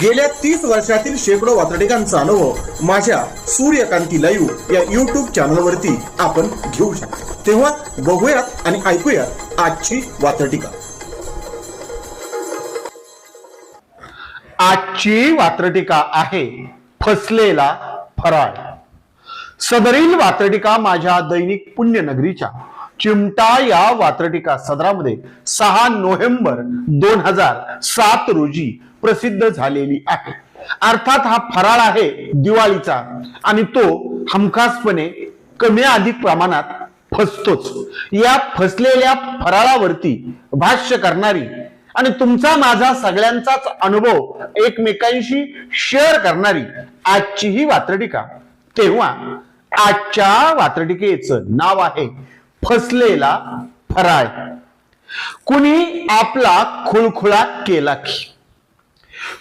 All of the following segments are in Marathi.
गेल्या तीस वर्षातील शेकडो वातडिकांचा अनुभव माझ्या सूर्यकांती लाईव्ह या युट्यूब चॅनलवरती आपण घेऊ शकतो. तेव्हा बघूयात आणि ऐकूयात आजची वातडिका आजची वात्रटिका आहे फसलेला फराळ. सदरील वात्रटिका माझ्या दैनिक पुण्यनगरीच्या चिमटा या वात्रटिका सदरामध्ये सहा नोव्हेंबर दोन हजार सात रोजी प्रसिद्ध झालेली आहे. अर्थात हा फराळ आहे दिवाळीचा आणि तो हमखासपणे कमी अधिक प्रमाणात फसतोच. या फसलेल्या फराळावरती भाष्य करणारी आणि तुमचा माझा सगळ्यांचाच अनुभव एकमेकांशी शेअर करणारी आजची ही वात्रटिका. तेव्हा आजच्या वात्रटिकेचं नाव आहे फसलेला फराळ. कुणी आपला खुळखुळा केला की?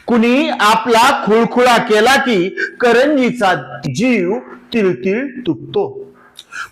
कुणी आपला खुळखुळा केला की करंजीचा जीव तिळतिळ तुटतो.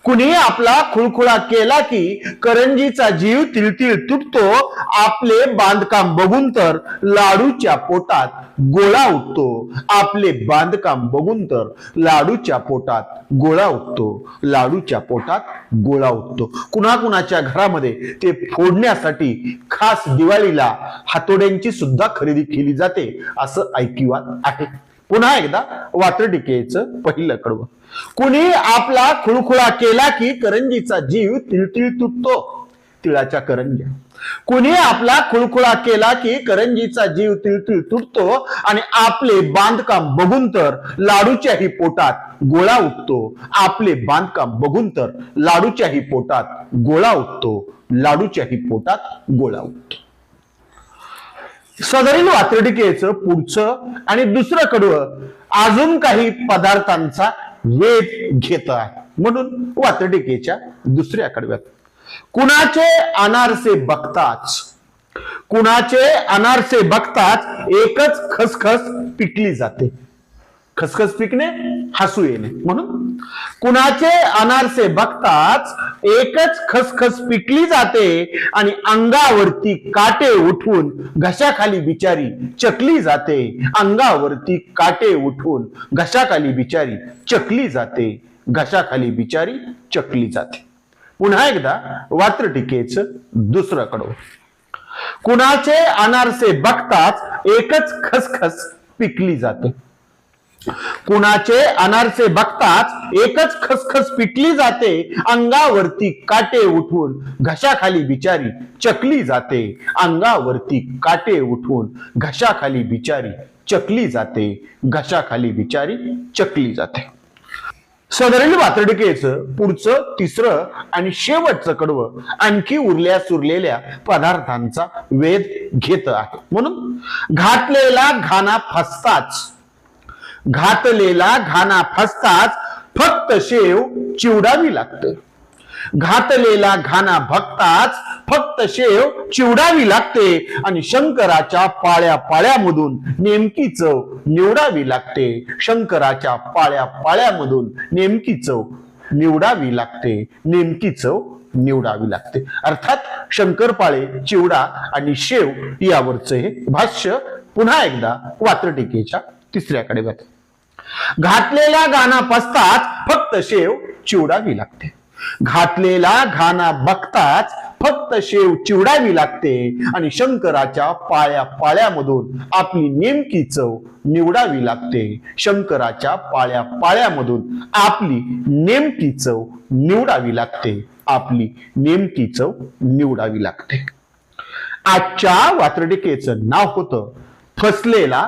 कुणी आपला खुळखुळा केला की करंजीचा जीव तिळतिळ तुटतो आपले बांधकाम बघून तर लाडूच्या पोटात गोळा उठतो. आपले बांधकाम बघून तर लाडूच्या पोटात गोळा उठतो. लाडूच्या पोटात गोळा उठतो. कुणाकुणाच्या घरामध्ये ते फोडण्यासाठी खास दिवाळीला हातोड्यांची सुद्धा खरेदी केली जाते असं ऐकिवात आहे. पुन्हा एकदा वात्रटिकेचं पहिलं कडवं. कुणी आपला खुळखुळा केला की करंजीचा जीव तिळतिळ तुटतो? तिळाच्या करंज्या. कुणी आपला खुळखुळा केला की करंजीचा जीव तिळतिळ तुटतो? आणि आपले बांधकाम बघून तर लाडूच्याही पोटात गोळा उठतो. आपले बांधकाम बघून तर लाडूच्याही पोटात गोळा उठतो. लाडूच्याही पोटात गोळा उठतो. सदरील वात्रटिकेचं पुढचं आणि दुसरं कडवं अजून काही पदार्थांचा वेध घेत आहे. म्हणून वात्रटिकेच्या दुसऱ्या कडव्यात. कुणाचे अनारसे बघताच कुणाचे अनारसे बघताच एकच खसखस पिकली जाते. खसखस पिकणे हसू येणे. म्हणून कुणाचे अनारसे बघताच एकच खसखस पिकली जाते आणि अंगावरती काटे उठून घशाखाली बिचारी चकली जाते. अंगावरती काटे उठून घशाखाली बिचारी चकली जाते. घशाखाली बिचारी चकली जाते. पुन्हा एकदा वात्रटिकेच दुसरं कडव कुणाचे अनारसे बघताच एकच खसखस पिकली जाते. कुणाचे अनारसे बघताच एकच खसखस पिकली जाते अंगावरती काटे उठून. घशाखाली बिचारी चकली जाते अंगावरती काटे उठून. घशाखाली बिचारी चकली जाते घशाखाली बिचारी चकली जाते. सदरील वातडिकेचं पुढचं तिसरं आणि शेवटचं कडवं आणखी उरल्या सुरलेल्या पदार्थांचा वेध घेत आहे. म्हणून घातलेला घाना फसताच घातलेला घाना फसताच फक्त शेव चिवडावी लागते. घातलेला घाना भक्ताच फक्त शेव चिवडावी लागते आणि शंकराच्या पाळ्या पाळ्यामधून नेमकी चव निवडावी लागते. शंकराच्या पाळ्या पाळ्यामधून नेमकी चव निवडावी लागते. नेमकी चव निवडावी लागते. अर्थात शंकरपाळे चिवडा आणि शेव यावरचं हे भाष्य पुन्हा एकदा वात्रटिकेच्या तिसऱ्याकडे जातो. घातलेला गाणा पसताच फक्त शेव चिवडावी लागते. घातलेला घाणा बघताच फक्त शेव चिवडावी लागते आणि शंकराच्या पाळ्या पाळ्यामधून आपली नेमकी चव निवडावी लागते. शंकराच्या पाळ्या पाळ्यामधून आपली नेमकी चव निवडावी लागते. आपली नेमकी चव निवडावी लागते. आजच्या वात्रटिकेचं नाव होतं फसलेला